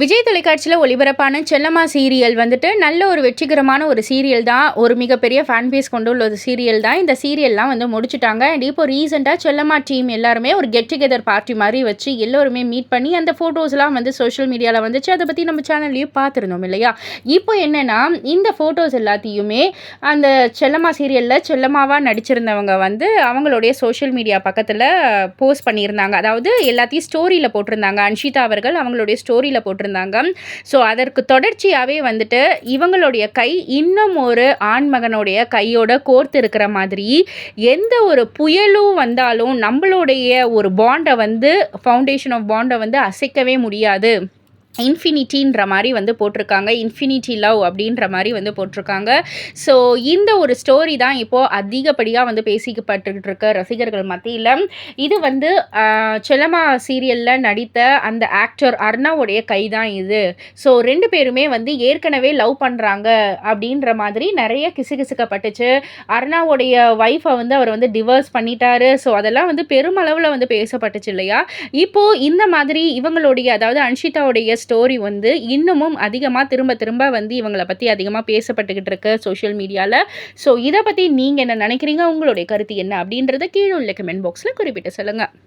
விஜய் தொலைக்காட்சியில் ஒளிபரப்பான செல்லம்மா சீரியல் வந்துட்டு நல்ல ஒரு வெற்றிகரமான ஒரு சீரியல் தான். ஒரு மிகப்பெரிய ஃபேன் பேஸ் கொண்டு உள்ள ஒரு சீரியல் தான். இந்த சீரியல்லாம் வந்து முடிச்சுட்டாங்க. அண்ட் இப்போ ரீசெண்டாக செல்லம்மா டீம் எல்லாருமே ஒரு கெட் டுகெதர் பார்ட்டி மாதிரி வச்சு எல்லோருமே மீட் பண்ணி அந்த ஃபோட்டோஸ்லாம் வந்து சோஷியல் மீடியாவில் வந்துச்சு. அதை பற்றி நம்ம சேனல்லையும் பார்த்துருந்தோம் இல்லையா? இப்போ என்னென்னா இந்த ஃபோட்டோஸ் எல்லாத்தையுமே அந்த செல்லம்மா சீரியலில் செல்லம்மாவாக நடிச்சிருந்தவங்க வந்து அவங்களுடைய சோஷியல் மீடியா பக்கத்தில் போஸ்ட் பண்ணியிருந்தாங்க. அதாவது எல்லாத்தையும் ஸ்டோரியில் போட்டிருந்தாங்க. அன்ஷிதா அவர்கள் அவங்களுடைய ஸ்டோரியில் போட்டிருந்தாங்க. ஸோ அதற்கு தொடர்ச்சியாகவே வந்துட்டு இவங்களுடைய கை இன்னும் ஒரு ஆண்மகனுடைய கையோட கோர்த்து இருக்கிற மாதிரி எந்த ஒரு புயலும் வந்தாலும் நம்மளுடைய ஒரு பாண்டை வந்து ஃபவுண்டேஷன் ஆஃப் பாண்டை வந்து அசைக்கவே முடியாது. இன்ஃபினிட்டின்ற மாதிரி வந்து போட்டிருக்காங்க. இன்ஃபினிட்டி லவ் அப்படின்ற மாதிரி வந்து போட்டிருக்காங்க. ஸோ இந்த ஒரு ஸ்டோரி தான் இப்போது அதிகப்படியாக வந்து பேசிக்கப்பட்டுக்கிட்டு இருக்க ரசிகர்கள் மத்தியில். இது வந்து செலமா சீரியலில் நடித்த அந்த ஆக்டர் அர்ணாவுடைய கை தான் இது. ஸோ ரெண்டு பேருமே வந்து ஏற்கனவே லவ் பண்ணுறாங்க அப்படின்ற மாதிரி நிறைய கிசுகிசுக்கப்பட்டுச்சு. அர்ணாவுடைய ஒய்ஃபை வந்து அவர் வந்து டிவோர்ஸ் பண்ணிட்டாரு. ஸோ அதெல்லாம் வந்து பெருமளவில் வந்து பேசப்பட்டுச்சு இல்லையா? இப்போது இந்த மாதிரி இவங்களுடைய அதாவது அன்ஷிதாவுடைய ஸ்டோரி வந்து இன்னமும் அதிகமாக திரும்ப திரும்ப வந்து இவங்களை பற்றி அதிகமாக பேசப்பட்டுக்கிட்டு இருக்கு சோஷியல் மீடியாவில் ஸோ இதை பற்றி நீங்கள் என்ன நினைக்கிறீங்க? உங்களுடைய கருத்து என்ன? அப்படின்றத கீழே உள்ள கமெண்ட் பாக்ஸில் குறிப்பிட்டு சொல்லுங்கள்